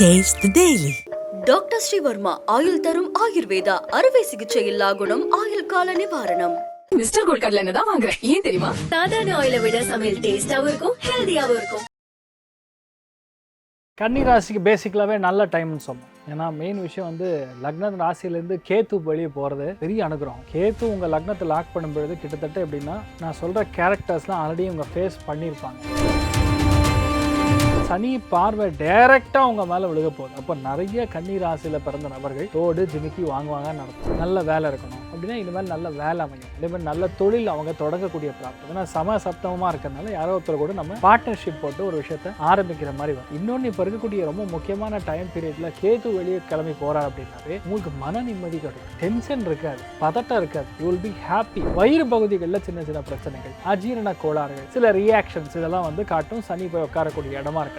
Taste the Daily. Doctor Srivarma ஆயுள் தரும் ஆயுர்வேதா அறுவை சிகிச்சை இல்லா குணம் ஆயுள் கால நிவாரணம் மிஸ்டர் கோல்ட் கடல எண்ணெய் தான் வாங்குறேன் ஏன் தெரியுமா சாதாரண ஆயில விட சமையல் டேஸ்டாவும் இருக்கும் ஹெல்தியாவும் இருக்கும் கன்னி ராசிக்கு பேசிக்கலாகவே நல்ல டைம்னு சொல்லணும் ஏன்னா மெயின் விஷயம் வந்து லக்ன ராசியிலேருந்து கேத்து வெளியே போகிறது பெரிய அனுகிரகம் கேத்து உங்கள் லக்னத்தை லாக் பண்ணும்பொழுது கிட்டத்தட்ட எப்படின்னா நான் சொல்கிற கேரக்டர்ஸ்லாம் ஆல்ரெடி உங்க ஃபேஸ் பண்ணியிருப்பாங்க சனி பார்வை டைரெக்டாக உங்க மேலே விழுக போகுது. அப்போ நிறைய கன்னி ராசியில் பிறந்த நபர்கள் தோடு ஜிமிக்கி வாங்குவாங்க நடக்கும். நல்ல வேலை இருக்கணும். அப்படின்னா இனிமேல் நல்ல வேலை அமையும். அதே மாதிரி நல்ல தொழில் அவங்க தொடங்கக்கூடிய பிராப்தம். ஏன்னா சம சப்தமமாக இருக்கிறதுனால யாரோ ஒருத்தர் கூட நம்ம பார்ட்னர்ஷிப் போட்டு ஒரு விஷயத்தை ஆரம்பிக்கிற மாதிரி வரும். இன்னொன்று இப்போ இருக்கக்கூடிய ரொம்ப முக்கியமான டைம் பீரியட்ல கேது வெளியே கிளம்பி போறார் அப்படின்னாவே உங்களுக்கு மன நிம்மதி கிடைக்கும். டென்ஷன் இருக்காது. பதட்டம் இருக்காது. யூ வில் பி ஹாப்பி வயிறு பகுதிகளில் சின்ன சின்ன பிரச்சனைகள் அஜீரண கோளாறுகள் சில ரியாக்ஷன்ஸ் இதெல்லாம் வந்து காட்டும். சனி போய் உட்காரக்கூடிய இடமா இருக்கு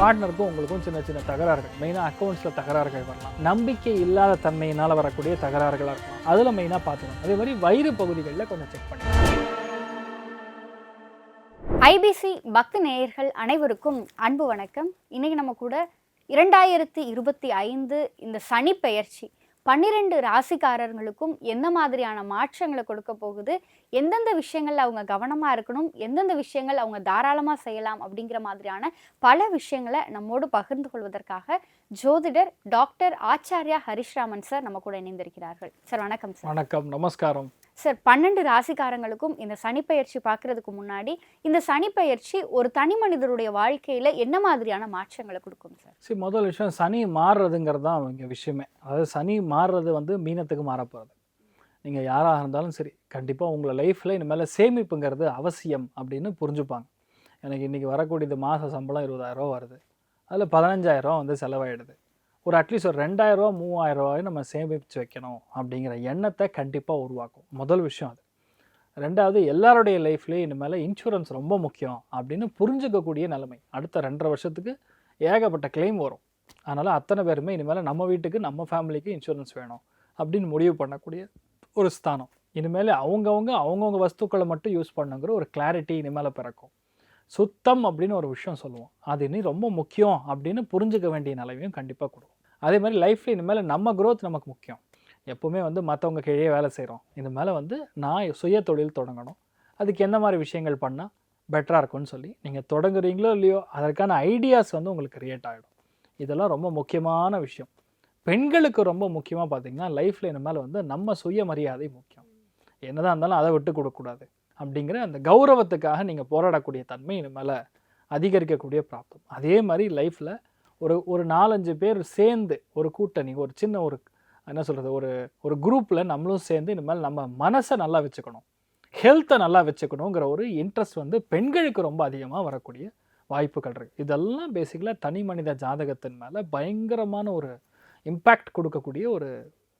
பார்ட்னருக்கும் உங்களுக்கும் சின்ன சின்ன தகராறுகள். மெயினாக அக்கௌண்ட்ஸில் தகராறுகள் வரலாம். நம்பிக்கை இல்லாத தன்மையினால் வரக்கூடிய தகராறுகளாக இருக்கலாம். அதில் மெயினாக பார்த்துக்கணும் அதே மாதிரி வயிறு பகுதிகளில் கொஞ்சம் செக் பண்ணி ஐபிசி பக்தி நேயர்கள் அனைவருக்கும் அன்பு வணக்கம். இன்னைக்கு நம்ம கூட இரண்டாயிரத்தி இருபத்தி ஐந்து இந்த சனி பெயர்ச்சி பன்னிரெண்டு ராசிக்காரர்களுக்கும் எந்த மாதிரியான மாற்றங்களை கொடுக்க போகுது? எந்தெந்த விஷயங்கள்ல அவங்க கவனமா இருக்கணும்? எந்தெந்த விஷயங்கள் அவங்க தாராளமா செய்யலாம் அப்படிங்கிற மாதிரியான பல விஷயங்களை நம்மோடு பகிர்ந்து கொள்வதற்காக ஜோதிடர் டாக்டர் ஆச்சாரியா ஹரிஷ்ராமன் சார் நம்ம கூட இணைந்திருக்கிறார்கள். சார் வணக்கம் சார். வணக்கம். நமஸ்காரம். சார் பன்னெண்டு ராசிக்காரங்களுக்கும் இந்த சனிப்பெயர்ச்சி பார்க்கறதுக்கு முன்னாடி இந்த சனிப்பெயர்ச்சி ஒரு தனி மனிதருடைய வாழ்க்கையில என்ன மாதிரியான மாற்றங்களை கொடுக்கும் சார்? சரி முதல் விஷயம் சனி மாறுறதுங்கிறது தான் இங்கே விஷயமே. அதாவது சனி மாறுறது வந்து மீனத்துக்கு மாறப்போகிறது நீங்கள் யாராக இருந்தாலும் சரி கண்டிப்பாக உங்களை லைஃப்பில் இனிமேல் சேமிப்புங்கிறது அவசியம் அப்படின்னு புரிஞ்சுப்பாங்க. எனக்கு இன்றைக்கி வரக்கூடியது மாத சம்பளம் இருபதாயிரரூவா வருது. அதில் பதினஞ்சாயிரரூவா வந்து செலவாயிடுது. ஒரு அட்லீஸ்ட் ஒரு ரெண்டாயிரரூவா மூவாயிரம் ரூபாயை நம்ம சேமித்து வைக்கணும் அப்படிங்கிற எண்ணத்தை கண்டிப்பாக உருவாக்கும். முதல் விஷயம் அது. ரெண்டாவது எல்லாருடைய லைஃப்லேயும் இனிமேல் இன்சூரன்ஸ் ரொம்ப முக்கியம் அப்படின்னு புரிஞ்சுக்கக்கூடிய நிலைமை. அடுத்த ரெண்டரை வருஷத்துக்கு ஏகப்பட்ட கிளைம் வரும். அதனால் அத்தனை பேருமே இனிமேல் நம்ம வீட்டுக்கு நம்ம ஃபேமிலிக்கு இன்சூரன்ஸ் வேணும் அப்படின்னு முடிவு பண்ணக்கூடிய ஒரு ஸ்தானம். இனிமேல் அவங்கவுங்க அவங்கவுங்க வஸ்துக்களை மட்டும் யூஸ் பண்ணுங்கிற ஒரு கிளாரிட்டி இனிமேல் பிறக்கும். சுத்தம் அப்படின்னு ஒரு விஷயம் சொல்லுவோம். அது இனி ரொம்ப முக்கியம் அப்படின்னு புரிஞ்சுக்க வேண்டிய நிலவையும் கண்டிப்பாக கொடுக்கும். அதே மாதிரி லைஃப்பில் இனிமேல் நம்ம க்ரோத் நமக்கு முக்கியம். எப்போவுமே வந்து மற்றவங்க கீழே வேலை செய்கிறோம் இது மேலே வந்து நான் சுய தொழில் தொடங்கணும். அதுக்கு என்ன மாதிரி விஷயங்கள் பண்ணால் பெட்டராக இருக்கும்னு சொல்லி நீங்கள் தொடங்குறீங்களோ இல்லையோ அதற்கான ஐடியாஸ் வந்து உங்களுக்கு கிரியேட் ஆகிடும் இதெல்லாம் ரொம்ப முக்கியமான விஷயம். பெண்களுக்கு ரொம்ப முக்கியமாக பார்த்தீங்கன்னா லைஃப்பில் இனிமேல் வந்து நம்ம சுயமரியாதை முக்கியம். என்னதான் இருந்தாலும் அதை விட்டு கொடுக்கக்கூடாது அப்படிங்கிற அந்த கௌரவத்துக்காக நீங்கள் போராடக்கூடிய தன்மை இனிமேல் அதிகரிக்கக்கூடிய பிராப்தம். அதே மாதிரி லைஃப்பில் ஒரு ஒரு நாலஞ்சு பேர் சேர்ந்து ஒரு கூட்டணி ஒரு சின்ன ஒரு என்ன சொல்கிறது ஒரு ஒரு குரூப்பில் நம்மளும் சேர்ந்து இனிமேல் நம்ம மனசை நல்லா வச்சுக்கணும். ஹெல்த்தை நல்லா வச்சுக்கணுங்கிற ஒரு இன்ட்ரெஸ்ட் வந்து பெண்களுக்கு ரொம்ப அதிகமாக வரக்கூடிய வாய்ப்புகள் இருக்குது இதெல்லாம் பேசிக்கலாக தனி மனித ஜாதகத்தின் மேலே பயங்கரமான ஒரு இம்பேக்ட் கொடுக்கக்கூடிய ஒரு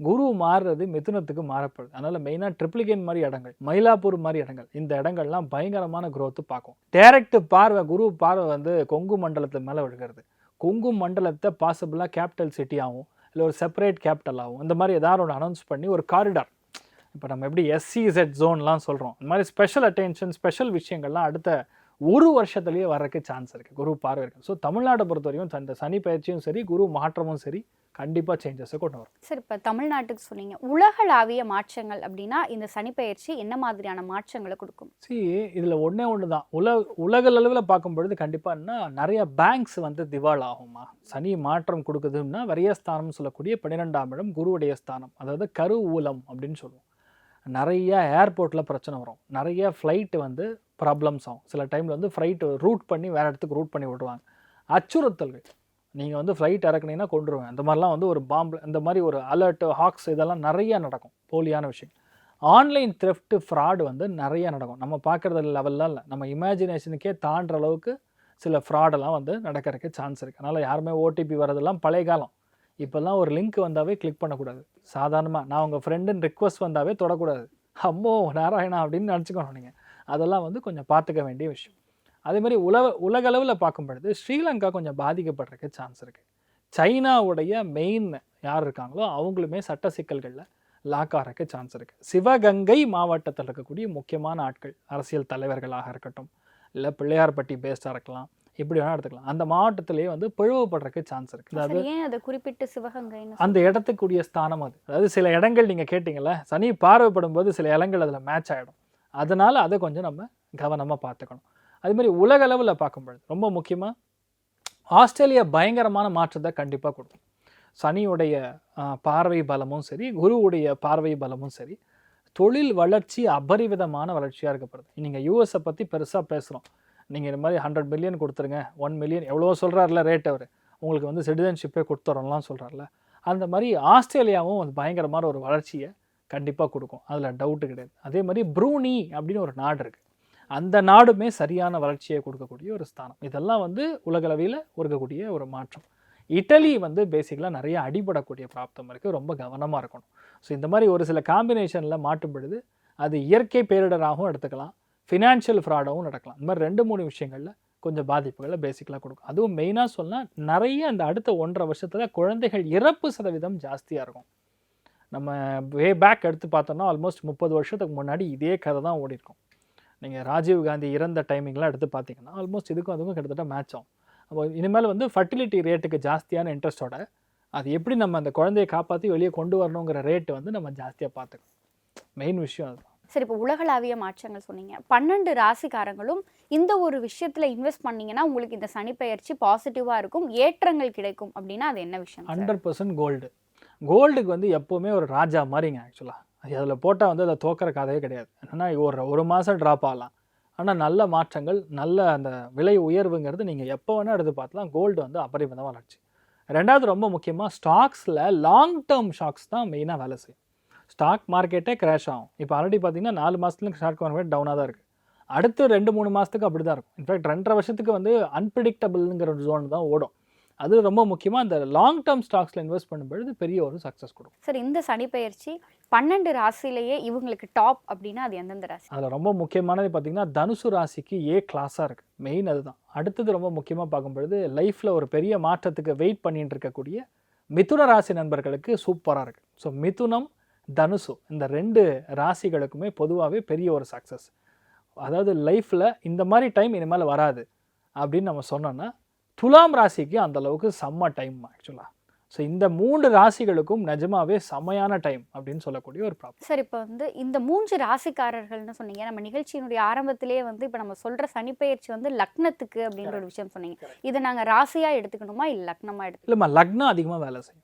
குரு மாறுறது மிதுனத்துக்கு மாறப்படுது. அதனால் மெயினாக ட்ரிப்ளிகேன் மாதிரி இடங்கள் மயிலாப்பூர் மாதிரி இடங்கள் இந்த இடங்கள்லாம் பயங்கரமான growth பார்க்கும். டேரக்ட் பார்வை குரு பார்வை வந்து கொங்கு மண்டலத்து மேலே விழுகிறது. கொங்கு மண்டலத்தை பாசிபிளாக கேபிட்டல் சிட்டியாகவும் இல்லை ஒரு செப்பரேட் கேபிட்டலாகவும் இந்த மாதிரி ஏதாவது ஒன்று அனௌன்ஸ் பண்ணி ஒரு காரிடார் இப்போ நம்ம எப்படி எஸ்சிஇசெட் ஜோன்லாம் சொல்கிறோம் இந்த மாதிரி ஸ்பெஷல் அட்டென்ஷன் ஸ்பெஷல் விஷயங்கள்லாம் அடுத்த ஒரு வருஷத்துலேயே வர்றதுக்கு சான்ஸ் இருக்குது குரு பார்வை இருக்குது ஸோ தமிழ்நாட்டை பொறுத்த வரைக்கும் இந்த சனி பயிற்சியும் சரி குரு மாற்றமும் சரி கண்டிப்பாக சேஞ்சஸை கொண்டு வரும். சார் இப்போ தமிழ்நாட்டுக்கு சொன்னீங்க. உலகளாவிய மாற்றங்கள் அப்படின்னா இந்த சனிப்பெயர்ச்சி என்ன மாதிரியான மாற்றங்களை கொடுக்கும்? சி இதில் ஒன்றே ஒன்று தான் உலக உலக அளவில் பார்க்கும் பொழுது கண்டிப்பாக என்ன நிறைய பேங்க்ஸ் வந்து திவால் ஆகுமா சனி மாற்றம் கொடுக்குதுன்னா வரியஸ்தானம் சொல்லக்கூடிய பன்னிரெண்டாம் இடம் குருவுடைய ஸ்தானம். அதாவது கரு ஊலம் அப்படின்னு சொல்லுவோம். நிறைய ஏர்போர்ட்டில் பிரச்சனை வரும். நிறைய ஃப்ளைட்டு வந்து ப்ராப்ளம்ஸ் ஆகும் சில டைமில் வந்து ஃப்ளைட்டு ரூட் பண்ணி வேறு இடத்துக்கு ரூட் பண்ணி விடுவாங்க. அச்சுறுத்தல்கள். நீங்கள் வந்து ஃப்ளைட் இறக்குனீங்கன்னா கொண்டுருவேன் இந்த மாதிரிலாம் வந்து ஒரு பாம்பு இந்த மாதிரி ஒரு அலர்ட்டு ஹாக்ஸ் இதெல்லாம் நிறைய நடக்கும். போலியான விஷயம். ஆன்லைன் த்ரெஃப்ட்டு ஃப்ராடு வந்து நிறையா நடக்கும். நம்ம பார்க்குறது லெவல்லாம் இல்லை. நம்ம இமேஜினேஷனுக்கே தாண்டுற அளவுக்கு சில ஃப்ராடெல்லாம் வந்து நடக்கிறதுக்கு சான்ஸ் இருக்குது அதனால் யாருமே ஓடிபி வரதெல்லாம் பழைய காலம். இப்போல்லாம் ஒரு லிங்க் வந்தாவே கிளிக் பண்ணக்கூடாது. சாதாரணமாக நான் உங்கள் ஃப்ரெண்டுன்னு ரிக்வஸ்ட் வந்தாவே தொடக்கூடாது. அம்மோ நாராயணா அப்படின்னு நினச்சிக்கணும் நீங்கள் அதெல்லாம் வந்து கொஞ்சம் பார்த்துக்க வேண்டிய விஷயம். அதே மாதிரி உலக உலகளவில் பார்க்கும் பொழுது ஸ்ரீலங்கா கொஞ்சம் பாதிக்கப்படுறதுக்கு சான்ஸ் இருக்குது சைனாவுடைய மெயின் யார் இருக்காங்களோ அவங்களுமே சட்ட சிக்கல்களில் லாக் ஆகிறதுக்கு சான்ஸ் இருக்குது சிவகங்கை மாவட்டத்தில் இருக்கக்கூடிய முக்கியமான ஆட்கள் அரசியல் தலைவர்களாக இருக்கட்டும் இல்லை பிள்ளையார்பட்டி பேஸ்டாக இருக்கலாம் இப்படி வேணால் எடுத்துக்கலாம். அந்த மாவட்டத்திலேயே வந்து பிளவுபடுறதுக்கு சான்ஸ் இருக்குது அதாவது அதை குறிப்பிட்டு சிவகங்கைன்னு அந்த இடத்துக்குரிய ஸ்தானம் அது. அதாவது சில இடங்கள் நீங்கள் கேட்டிங்கல்ல சனி பார்வைப்படும் போது சில இடங்கள் அதில் மேட்ச் ஆகிடும் அதனால் அதை கொஞ்சம் நம்ம கவனமாக பார்த்துக்கணும். அது மாதிரி உலக அளவில் பார்க்கும்பொழுது ரொம்ப முக்கியமாக ஆஸ்திரேலியா பயங்கரமான மாற்றத்தை கண்டிப்பாக கொடுக்கும். சனியுடைய பார்வை பலமும் சரி குருவுடைய பார்வை பலமும் சரி தொழில் வளர்ச்சி அபரிவிதமான வளர்ச்சியாக இருக்கப்படுது. நீங்கள் யூஎஸை பற்றி பெருசாக பேசுகிறோம் நீங்கள் இந்த மாதிரி ஹண்ட்ரட் மில்லியன் கொடுத்துருங்க ஒன் மில்லியன் எவ்வளோ சொல்கிறாருல ரேட் அவர். உங்களுக்கு வந்து சிட்டிசன்ஷிப்பே கொடுத்துறோம்லாம் சொல்கிறார்ல அந்த மாதிரி ஆஸ்திரேலியாவும் வந்து பயங்கரமான ஒரு வளர்ச்சியை கண்டிப்பாக கொடுக்கும். அதில் டவுட்டு கிடையாது. அதே மாதிரி ப்ரூனி அப்படின்னு ஒரு நாடு இருக்குது அந்த நாடுமே சரியான வளர்ச்சியை கொடுக்கக்கூடிய ஒரு ஸ்தானம். இதெல்லாம் வந்து உலகளவில் இருக்கக்கூடிய ஒரு மாற்றம். இட்டலி வந்து பேசிக்கலாக நிறைய அடிபடக்கூடிய பிராப்தம் இருக்குது ரொம்ப கவனமாக இருக்கணும். ஸோ இந்த மாதிரி ஒரு சில காம்பினேஷனில் மாட்டுப்படுது அது இயற்கை பேரிடராகவும் எடுத்துக்கலாம். ஃபினான்ஷியல் ஃப்ராடாகவும் நடக்கலாம். இந்த மாதிரி ரெண்டு மூணு விஷயங்களில் கொஞ்சம் பாதிப்புகளை பேசிக்கலாக கொடுக்கும். அதுவும் மெயினாக சொன்னால் நிறைய அந்த அடுத்த ஒன்றரை வருஷத்தில் குழந்தைகள் இறப்பு சதவீதம் ஜாஸ்தியாக இருக்கும். நம்ம வே பேக் எடுத்து பார்த்தோம்னா ஆல்மோஸ்ட் முப்பது வருஷத்துக்கு முன்னாடி இதே கதை தான் ஓடி இருக்கும் நீங்கள் ராஜீவ் காந்தி இறந்த டைமிங்லாம் எடுத்து பார்த்தீங்கன்னா ஆல்மோஸ்ட் இதுக்கும் அதுக்கும் கிட்டத்தட்ட மேட்ச் ஆகும். அப்போ இனிமேல் வந்து ஃபர்டிலிட்டி ரேட்டுக்கு ஜாஸ்தியான இன்ட்ரெஸ்ட்டோட அது எப்படி நம்ம அந்த குழந்தையை காப்பாற்றி வெளியே கொண்டு வரணுங்கிற ரேட்டு வந்து நம்ம ஜாஸ்தியாக பார்த்துக்கணும். மெயின் விஷயம் அதுதான். சரி இப்போ உலகளாவிய மாற்றங்கள் சொன்னீங்க. பன்னெண்டு ராசிக்காரங்களும் இந்த ஒரு விஷயத்துல இன்வெஸ்ட் பண்ணீங்கன்னா உங்களுக்கு இந்த சனிப்பெயர்ச்சி பாசிட்டிவா இருக்கும் ஏற்றங்கள் கிடைக்கும் அப்படின்னா அது என்ன விஷயம்? ஹண்ட்ரட் பர்சன்ட் கோல்டு கோல்டுக்கு வந்து எப்போவுமே ஒரு ராஜா மாதிரிங்க ஆக்சுவலாக அது அதில் போட்டால் வந்து அதை தோக்கிற கதையே கிடையாது. என்னென்னா ஒரு ஒரு மாதம் ட்ராப் ஆகலாம். ஆனால் நல்ல மாற்றங்கள் நல்ல அந்த விலை உயர்வுங்கிறது நீங்கள் எப்போ வேணால் எடுத்து பார்த்துலாம் கோல்டு வந்து அபரிமிதமாக வளர்ச்சி. ரெண்டாவது ரொம்ப முக்கியமாக ஸ்டாக்ஸில் லாங் டேர்ம் ஷாக்ஸ் தான் மெயினாக வேலை செய்யும். ஸ்டாக் மார்க்கெட்டே கிராஷ் ஆகும். இப்போ ஆல்ரெடி பார்த்தீங்கன்னா நாலு மாதத்துல ஸ்டாக் மார்க்கெட் டவுனாக தான் இருக்குது அடுத்து ரெண்டு மூணு மாதத்துக்கு அப்படி தான் இருக்கும் இன்ஃபேக்ட் ரெண்டரை வருஷத்துக்கு வந்து அன்பிரிடிக்டபிள்ங்கிற ஒரு ஜோன் தான் ஓடும். அது ரொம்ப முக்கியமாக அந்த லாங் டேர்ம் ஸ்டாக்ஸில் இன்வெஸ்ட் பண்ணும்பொழுது பெரிய ஒரு சக்ஸஸ் கொடுக்கும். சரி இந்த சனிப்பெயர்ச்சி பன்னெண்டு ராசியிலேயே இவங்களுக்கு டாப் அப்படின்னா அது எந்தெந்த ராசி? அதில் ரொம்ப முக்கியமானது பார்த்தீங்கன்னா தனுசு ராசிக்கு ஏ கிளாஸாக இருக்குது மெயின் அதுதான். அடுத்தது ரொம்ப முக்கியமாக பார்க்கும்பொழுது லைஃப்பில் ஒரு பெரிய மாற்றத்துக்கு வெயிட் பண்ணிட்டு இருக்கக்கூடிய மிதுன ராசி நண்பர்களுக்கு சூப்பராக இருக்குது ஸோ மிதுனம் தனுசு இந்த ரெண்டு ராசிகளுக்குமே பொதுவாகவே பெரிய ஒரு சக்ஸஸ் அதாவது லைஃப்பில் இந்த மாதிரி டைம் இனிமேல் வராது அப்படின்னு நம்ம சொன்னோன்னா துலாம் ராசிக்கு அந்த அளவுக்கு செம்ம டைம் ஆக்சுவலாக ஸோ இந்த மூன்று ராசிகளுக்கும் நிஜமாவே செம்மையான டைம் அப்படின்னு சொல்லக்கூடிய ஒரு ப்ராப்ளம் சரி இப்போ வந்து இந்த மூன்று ராசிக்காரர்கள்னு சொன்னீங்க. நம்ம நிகழ்ச்சியினுடைய ஆரம்பத்திலேயே வந்து இப்போ நம்ம சொல்ற சனிப்பெயர்ச்சி வந்து லக்னத்துக்கு அப்படின்ற ஒரு விஷயம் சொன்னீங்க. இதை நாங்க ராசியா எடுத்துக்கணுமா இல்லை லக்னமா எடுத்து இல்லைம்மா லக்னம் அதிகமாக வேலை செய்யும்.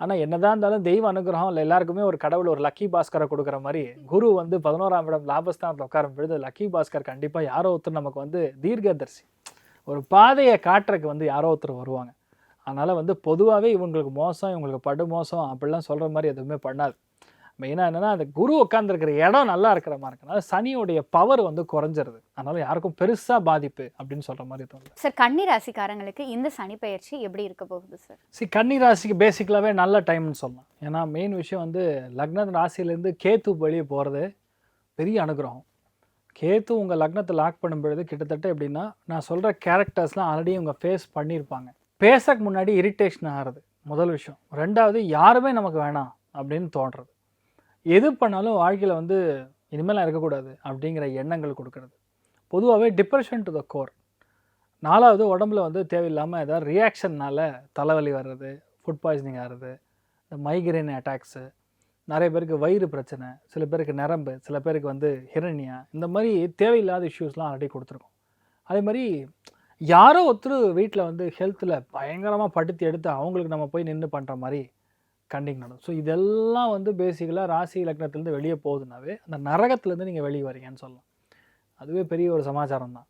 ஆனால் என்னதான் இருந்தாலும் தெய்வ அனுகிரகம் இல்லை. எல்லாருக்குமே ஒரு கடவுள் ஒரு லக்கி பாஸ்கரை கொடுக்குற மாதிரி குரு வந்து பதினோராம் இடம் லாபஸ்தானத்தில் உட்காரும் பொழுது லக்கி பாஸ்கர் கண்டிப்பாக யாரோ ஒருத்தர் நமக்கு வந்து தீர்க்கதர்சி. ஒரு பாதையை காட்டுறக்கு வந்து யாரோ ஒருத்தர் வருவாங்க. அதனால் வந்து பொதுவாகவே இவங்களுக்கு மோசம் இவங்களுக்கு படு மோசம் அப்படிலாம் சொல்கிற மாதிரி எதுவுமே பண்ணாது. மெயினாக என்னென்னா அந்த குரு உட்காந்துருக்கிற இடம் நல்லா இருக்கிற மாதிரி இருக்கனால சனியோடைய பவர் வந்து குறைஞ்சிருது. அதனால் யாருக்கும் பெருசாக பாதிப்பு அப்படின்னு சொல்கிற மாதிரி தோணுது. சார் கன்னி ராசிக்காரங்களுக்கு இந்த சனிப்பெயர்ச்சி எப்படி இருக்க போகுது சார் சி கன்னி ராசிக்கு பேசிக்கலாகவே நல்ல டைம்னு சொல்லலாம். ஏன்னா மெயின் விஷயம் வந்து லக்ன ராசியிலேருந்து கேத்து வெளியே போகிறது பெரிய அனுகிரகம். கேத்து உங்கள் லக்னத்தை லாக் பண்ணும் பொழுது கிட்டத்தட்ட எப்படின்னா நான் சொல்கிற கேரக்டர்ஸ்லாம் ஆல்ரெடி இவங்க ஃபேஸ் பண்ணியிருப்பாங்க. பேசக்கு முன்னாடி இரிட்டேஷன் ஆகிறது முதல் விஷயம். ரெண்டாவது யாருமே நமக்கு வேணாம் அப்படின்னு தோன்றது. எது பண்ணாலும் வாழ்க்கையில் வந்து இனிமேலாம் இருக்கக்கூடாது அப்படிங்கிற எண்ணங்கள் கொடுக்கறது. பொதுவாகவே டிப்ரெஷன் டு த கோர் நாலாவது உடம்புல வந்து தேவையில்லாமல் ஏதாவது ரியாக்ஷன்னால தலைவலி வர்றது ஃபுட் பாய்சனிங் ஆகிறது இந்த மைக்ரைன் அட்டாக்ஸு நிறைய பேருக்கு வயிறு பிரச்சனை சில பேருக்கு நரம்பு சில பேருக்கு வந்து ஹிரணியா இந்த மாதிரி தேவையில்லாத இஷ்யூஸ்லாம் ஆல்ரெடி கொடுத்துருக்கோம். அதே மாதிரி யாரோ ஒருத்தர் வீட்டில் வந்து ஹெல்த்தில் பயங்கரமாக படுத்தி எடுத்து அவங்களுக்கு நம்ம போய் நின்று பண்ணுற மாதிரி கண்டிங் நடக்கும் ஸோ இதெல்லாம் வந்து பேசிக்கலாக ராசி லக்னத்துலேருந்து வெளியே போகுதுனாவே அந்த நரகத்துலேருந்து நீங்கள் வெளியே வரீங்கன்னு சொல்லலாம். அதுவே பெரிய ஒரு சமாச்சாரம் தான்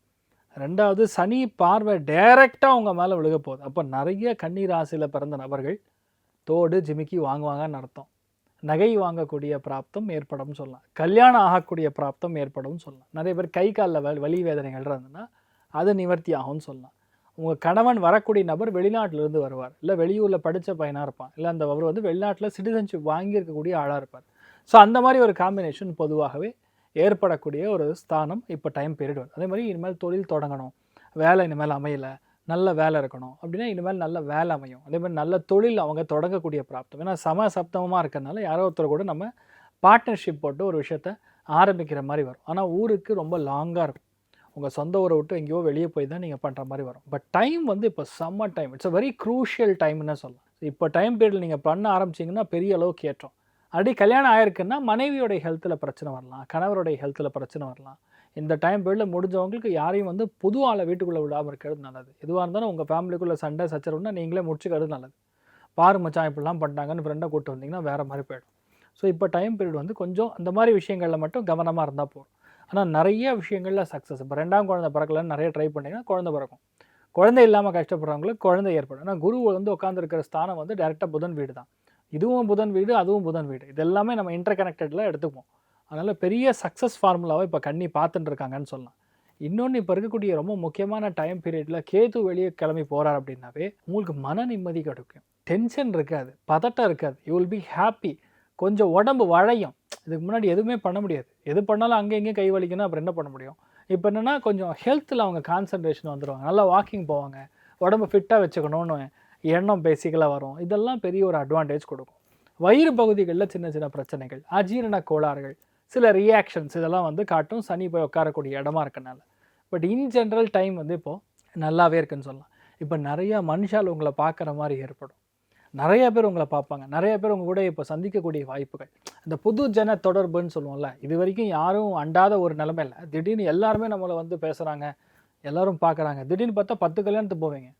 ரெண்டாவது சனி பார்வை டைரெக்டாக உங்கள் மேலே விழுக போகுது. அப்போ நிறைய கன்னி ராசியில் பிறந்த நபர்கள் தோடு ஜிமிக்கி வாங்குவாங்கன்னு அர்த்தம். நகை வாங்கக்கூடிய பிராப்தம் ஏற்படும் சொல்லலாம். கல்யாணம் ஆகக்கூடிய பிராப்தம் ஏற்படும் சொல்லலாம். நிறைய பேர் கை காலில் வலி வலி வேதனைகள் இருந்ததுன்னா அது நிவர்த்தி ஆகும்னு சொல்லலாம். உங்கள் கணவன் வரக்கூடிய நபர் வெளிநாட்டிலிருந்து வருவார். இல்லை வெளியூரில் படித்த பையனாக இருப்பான். இல்லை அந்த அவர் வந்து வெளிநாட்டில் சிட்டிசன்ஷிப் வாங்கியிருக்கக்கூடிய ஆளாக இருப்பார். ஸோ அந்த மாதிரி ஒரு காம்பினேஷன் பொதுவாகவே ஏற்படக்கூடிய ஒரு ஸ்தானம் இப்போ டைம் பீரியட் வரும் அதே மாதிரி இனிமேல் தொழில் தொடங்கணும். வேலை இனிமேல் அமையலை. நல்ல வேலை இருக்கணும். அப்படின்னா இனிமேல் நல்ல வேலை அமையும். அதே மாதிரி நல்ல தொழில் அவங்க தொடங்கக்கூடிய பிராப்தம். ஏன்னா சம சப்தமமாக இருக்கிறதுனால யாரோ ஒருத்தர் கூட நம்ம பார்ட்னர்ஷிப் போட்டு ஒரு விஷயத்த ஆரம்பிக்கிற மாதிரி வரும். ஆனால் ஊருக்கு ரொம்ப லாங்காக இருக்கும். உங்கள் சொந்த ஊரை விட்டு எங்கேயோ வெளியே போய் தான் நீங்கள் பண்ணுற மாதிரி வரும். பட் டைம் வந்து இப்போ செம்ம time it's a very crucial டைம்னு சொல்லலாம் இப்போ டைம் பீரியட் நீங்கள் பண்ண ஆரம்பிச்சிங்கன்னா பெரிய அளவுக்கு ஏற்றம். அப்படி கல்யாணம் ஆயிருக்குன்னா மனைவியோடைய ஹெல்த்தில் பிரச்சனை வரலாம் கணவருடைய ஹெல்த்தில் பிரச்சனை வரலாம். இந்த டைம் பீரியடில் முடிஞ்சவங்களுக்கு யாரையும் வந்து புது ஆளை வீட்டுக்குள்ளே விடாமல் இருக்கிறது நல்லது. எதுவாக இருந்தாலும் உங்கள் ஃபேமிலிக்குள்ளே சண்டை சச்சரவுன்னா நீங்களே முடிச்சுக்கிறது நல்லது. பாரு மச்சான் இப்படிலாம் பண்ணிட்டாங்கன்னு ஃப்ரெண்டை கூப்பிட்டு வந்தீங்கன்னா வேறு மாதிரி போயிடும். ஸோ இப்போ டைம் பீரியட் வந்து கொஞ்சம் அந்த மாதிரி விஷயங்களில் மட்டும் கவனமாக இருந்தால் போதும். ஆனால் நிறைய விஷயங்களில் சக்ஸஸ் இப்போ ரெண்டாம் குழந்தை பிறக்கலன்னு நிறைய ட்ரை பண்ணிங்கன்னா குழந்தை பிறக்கும். குழந்தை இல்லாமல் கஷ்டப்படுறவங்களுக்கு குழந்தை ஏற்படும். ஆனால் குரு வந்து உட்காந்துருக்கிற ஸ்தானம் வந்து டேரெக்டாக புதன் வீடு தான். இதுவும் புதன் வீடு அதுவும் புதன் வீடு. இது எல்லாமே நம்ம இன்டர் கனெக்டடில் எடுத்துப்போம் அதனால் பெரிய சக்ஸஸ் ஃபார்முலாவை இப்போ கண்ணி பார்த்துட்டு இருக்காங்கன்னு சொல்லலாம். இன்னொன்று இப்போ இருக்கக்கூடிய ரொம்ப முக்கியமான டைம் பீரியடில் கேது வெளியே கிளம்பி போகிறார் அப்படின்னாவே உங்களுக்கு மன நிம்மதி கிடைக்கும். டென்ஷன் இருக்காது. பதட்டம் இருக்காது. யூ வில் பி ஹாப்பி கொஞ்சம் உடம்பு வளையும். இதுக்கு முன்னாடி எதுவுமே பண்ண முடியாது. எது பண்ணாலும் அங்கே இங்கேயும் கை வலிக்கணும் அப்புறம் என்ன பண்ண முடியும்? இப்போ என்னென்னா கொஞ்சம் ஹெல்த்தில் அவங்க கான்சன்ட்ரேஷன் வந்துடுவாங்க நல்லா வாக்கிங் போவாங்க. உடம்பு ஃபிட்டாக வச்சுக்கணும்னு எண்ணம் பேசிக்கலாக வரும். இதெல்லாம் பெரிய ஒரு அட்வான்டேஜ் கொடுக்கும். வயிறு பகுதிகளில் சின்ன சின்ன பிரச்சனைகள் அஜீரண கோளாறுகள் சில ரியாக்ஷன்ஸ் இதெல்லாம் வந்து காட்டும். சனி போய் உட்காரக்கூடிய இடமா இருக்கனால. பட் இன் ஜென்ரல் டைம் வந்து இப்போது நல்லாவே இருக்குன்னு சொல்லலாம். இப்போ நிறையா மனுஷால் உங்களை பார்க்குற மாதிரி ஏற்படும். நிறைய பேர் உங்களை பார்ப்பாங்க. நிறைய பேர் உங்கள் கூட இப்போ சந்திக்கக்கூடிய வாய்ப்புகள். இந்த புது ஜன தொடர்புன்னு சொல்லுவோம்ல இது வரைக்கும் யாரும் அண்டாத ஒரு நிலைமை இல்லை. திடீர்னு எல்லாருமே நம்மளை வந்து பேசுகிறாங்க எல்லாரும் பார்க்குறாங்க. திடீர்னு பார்த்தா பத்து கல்யாணத்துக்கு போவீங்க.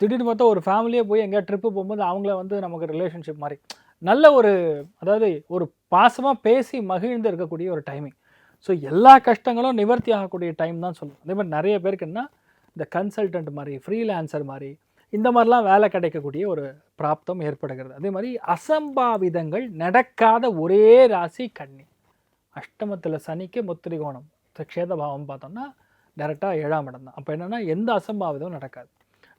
திடீர்னு பார்த்தா ஒரு ஃபேமிலியே போய் எங்கேயா ட்ரிப்பு போகும்போது அவங்கள வந்து நமக்கு ரிலேஷன்ஷிப் மாதிரி. நல்ல ஒரு அதாவது ஒரு பாசமாக பேசி மகிழ்ந்து இருக்கக்கூடிய ஒரு டைமிங் ஸோ எல்லா கஷ்டங்களும் நிவர்த்தி ஆகக்கூடிய டைம் தான் சொல்லுவோம். அதே மாதிரி நிறைய பேருக்குன்னா இந்த கன்சல்டன்ட் மாதிரி ஃப்ரீலான்சர் மாதிரி இந்த மாதிரிலாம் வேலை கிடைக்கக்கூடிய ஒரு பிராப்தம் ஏற்படுகிறது. அதே மாதிரி அசம்பாவிதங்கள் நடக்காத ஒரே ராசி கன்னி. அஷ்டமத்தில் சனிக்கு முத்திரிகோணம். க்ஷேதபாவம் பார்த்தோம்னா டேரெக்டாக ஏழாம் இடம் தான். அப்போ என்னென்னா எந்த அசம்பாவிதமும் நடக்காது.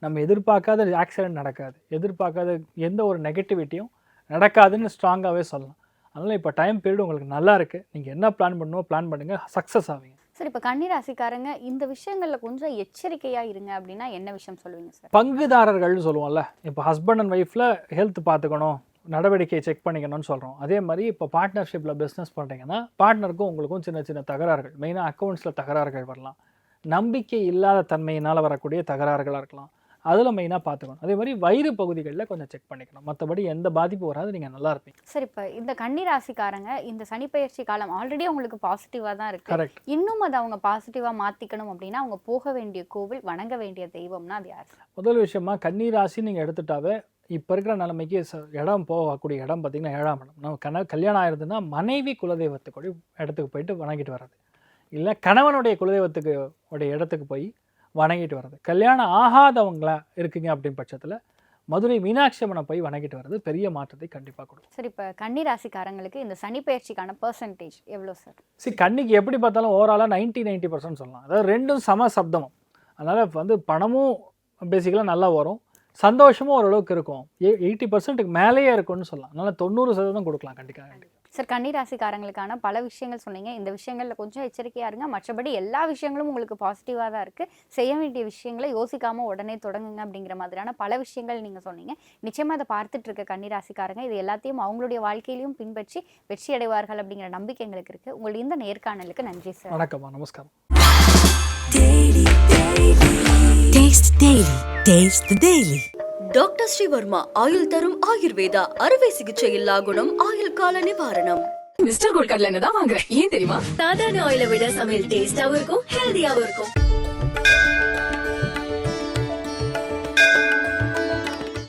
நம்ம எதிர்பார்க்காத ஆக்சிடென்ட் நடக்காது. எதிர்பார்க்காத எந்த ஒரு நெகட்டிவிட்டியும் நடக்காதுன்னு ஸ்ட்ராங்காகவே சொல்லலாம். அதனால் இப்போ டைம் பீரியட் உங்களுக்கு நல்லா இருக்குது நீங்கள் என்ன பிளான் பண்ணணுமோ பிளான் பண்ணுங்கள் சக்ஸஸ் ஆவீங்க. சார் இப்போ கண்ணீர் ராசிக்காரங்க இந்த விஷயங்களில் கொஞ்சம் எச்சரிக்கையாக இருங்க அப்படின்னா என்ன விஷயம் சொல்லுவீங்க சார் பங்குதாரர்கள்னு சொல்லுவோம்ல. இப்போ ஹஸ்பண்ட் அண்ட் ஒய்ஃபில் ஹெல்த் பார்த்துக்கணும் நடவடிக்கையை செக் பண்ணிக்கணும்னு சொல்கிறோம் அதே மாதிரி இப்போ பார்ட்னர்ஷிப்பில் பிஸ்னஸ் பண்ணுறீங்கன்னா பார்ட்னருக்கும் உங்களுக்கும் சின்ன சின்ன தகராறுகள். மெயினாக அக்கௌண்ட்ஸில் தகராறுகள் வரலாம். நம்பிக்கை இல்லாத தன்மையினால் வரக்கூடிய தகராறுகளாக இருக்கலாம். அதில் மெயினாக பார்த்துக்கணும். அதே மாதிரி வயிறு பகுதிகளில் கொஞ்சம் செக் பண்ணிக்கணும். மற்றபடி எந்த பாதிப்பு வராது. நீங்கள் நல்லா இருப்பீங்க. சார் இப்போ இந்த கன்னி ராசிக்காரங்க இந்த சனிப்பெயர்ச்சி காலம் ஆல்ரெடி அவங்களுக்கு பாசிட்டிவா தான் இருக்கு. கரெக்ட் இன்னும் அதை அவங்க பாசிட்டிவா மாத்திக்கணும் அப்படின்னா அவங்க போக வேண்டிய கோவில் வணங்க வேண்டிய தெய்வம்னா அது யார்? முதல் விஷயமா கன்னி ராசி நீங்கள் எடுத்துட்டாவே இப்போ இருக்கிற நிலைமைக்கு இடம் போகக்கூடிய இடம் பார்த்தீங்கன்னா ஏழாம் இடம். நம்ம கண கல்யாணம் ஆயிருதுன்னா மனைவி குலதெய்வத்துக்கு இடத்துக்கு போயிட்டு வணங்கிட்டு வர்றது. இல்லை கணவனுடைய குலதெய்வத்துக்கு உடைய இடத்துக்கு போய் வணங்கிட்டு வர்றது. கல்யாணம் ஆகாதவங்களா இருக்கீங்க அப்படின்னு பட்சத்தில் மதுரை மீனாட்சி அம்மனை போய் வணங்கிட்டு வர்றது பெரிய மாற்றத்தை கண்டிப்பாக கொடுக்கும். சார் இப்போ கன்னி ராசிக்காரங்களுக்கு இந்த சனிப்பெயர்ச்சிக்கான பர்சன்டேஜ் எவ்வளோ சார் சரி கண்ணிக்கு எப்படி பார்த்தாலும் ஓவராலாக நைன்ட்டி நைன்ட்டி பர்சன்ட் சொல்லலாம். அதாவது ரெண்டும் சம சப்தமும். அதனால் வந்து பணமும் பேசிக்கலாக நல்லா வரும். சந்தோஷமும் ஓரளவுக்கு இருக்கும். எயிட்டி பர்சன்ட்டுக்கு மேலேயே இருக்கும்னு சொல்லலாம். அதனால் தொண்ணூறு சதவீதம் கொடுக்கலாம் கண்டிப்பாக சார் கன்னி ராசிக்காரங்களுக்கான பல விஷயங்கள் சொன்னீங்க. இந்த விஷயங்கள்ல கொஞ்சம் எச்சரிக்கையா இருங்க. மற்றபடி எல்லா விஷயங்களும் உங்களுக்கு பாசிட்டிவாக தான் இருக்கு. செய்ய வேண்டிய விஷயங்களை யோசிக்காம உடனே தொடங்குங்க அப்படிங்கிற மாதிரியான பல விஷயங்கள் நீங்க சொன்னீங்க. நிச்சயமா அதை பார்த்துட்டு இருக்க கன்னி ராசிக்காரங்க இது எல்லாத்தையும் அவங்களுடைய வாழ்க்கையிலையும் பின்பற்றி வெற்றி அடைவார்கள் அப்படிங்கிற நம்பிக்கை எங்களுக்கு இருக்கு. உங்களுடைய இந்த நேர்காணலுக்கு நன்றி சார். வணக்கம்மா. நமஸ்காரம். Taste Daily. Taste the Daily. Doctor Srivarma ஆயுள் தரும் ஆயுர்வேதா அறுவை சிகிச்சை இல்லா குணம் ஆயுள் கால நிவாரணம். மிஸ்டர் கோல்ட் கடலை எண்ணெய் தான் வாங்குறேன் ஏன் தெரியுமா? சாதாரண ஆயிலை விட சமையல் டேஸ்டாவும் இருக்கும் ஹெல்தியாவும் இருக்கும்.